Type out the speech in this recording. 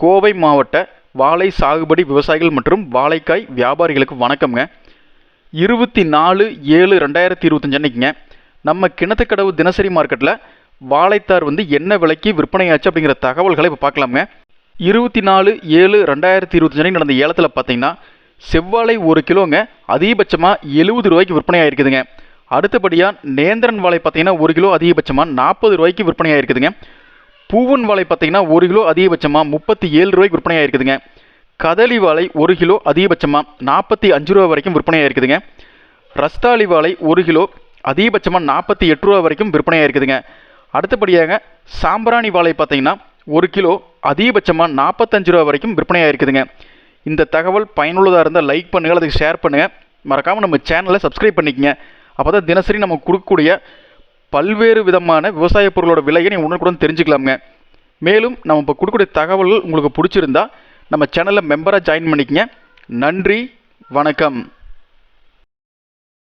கோவை மாவட்ட வாழை சாகுபடி விவசாயிகள் மற்றும் வாழைக்காய் வியாபாரிகளுக்கு வணக்கம்ங்க. இருபத்தி நாலு ஏழு ரெண்டாயிரத்தி இருபத்தஞ்சு அன்னைக்குங்க. நம்ம கிணத்துக்கடவு தினசரி மார்க்கெட்டில் வாழைத்தார் வந்து என்ன விலைக்கு விற்பனையாச்சு அப்படிங்கிற தகவல்களை இப்போ பார்க்கலாமுங்க. இருபத்தி நாலு ஏழு ரெண்டாயிரத்தி இருபத்தஞ்சு நடந்த ஏலத்தில் பார்த்தீங்கன்னா செவ்வாழை ஒரு கிலோங்க அதிகபட்சமாக எழுபது ரூபாய்க்கு விற்பனையாயிருக்குதுங்க. அடுத்தபடியாக நேந்திரன் வாழை பார்த்தீங்கன்னா ஒரு கிலோ அதிகபட்சமாக நாற்பது ரூபாய்க்கு விற்பனையாயிருக்குதுங்க. பூவன் வாழை பார்த்தீங்கன்னா ஒரு கிலோ அதிகபட்சமாக முப்பத்தி ஏழு ரூபாய்க்கு விற்பனையாயிருக்குதுங்க. கதளி வாழை ஒரு கிலோ அதிகபட்சமாக நாற்பத்தி அஞ்சு ரூபா வரைக்கும் விற்பனையாயிருக்குதுங்க. ரஸ்தாளி வாழை ஒரு கிலோ அதிகபட்சமாக நாற்பத்தி எட்டு ரூபா வரைக்கும் விற்பனையாயிருக்குதுங்க. அடுத்தபடியாக சாம்பிராணி வாழை பார்த்தீங்கன்னா ஒரு கிலோ அதிகபட்சமாக நாற்பத்தஞ்சு ரூபா வரைக்கும் விற்பனையாயிருக்குதுங்க. இந்த தகவல் பயனுள்ளதாக இருந்தால் லைக் பண்ணுங்கள் அதுக்கு ஷேர் பண்ணுங்கள் மறக்காமல் நம்ம சேனலை சப்ஸ்கிரைப் பண்ணிக்கங்க. அப்போ தான் தினசரி நம்ம கொடுக்கக்கூடிய பல்வேறு விதமான விவசாய பொருளோட விலையை நீங்கள் உடனுக்குடன் தெரிஞ்சுக்கலாமுங்க. மேலும் நம்ம இப்போ கொடுக்கக்கூடிய தகவல்கள் உங்களுக்கு பிடிச்சிருந்தா நம்ம சேனலில் மெம்பராக ஜாயின் பண்ணிக்கங்க. நன்றி வணக்கம்.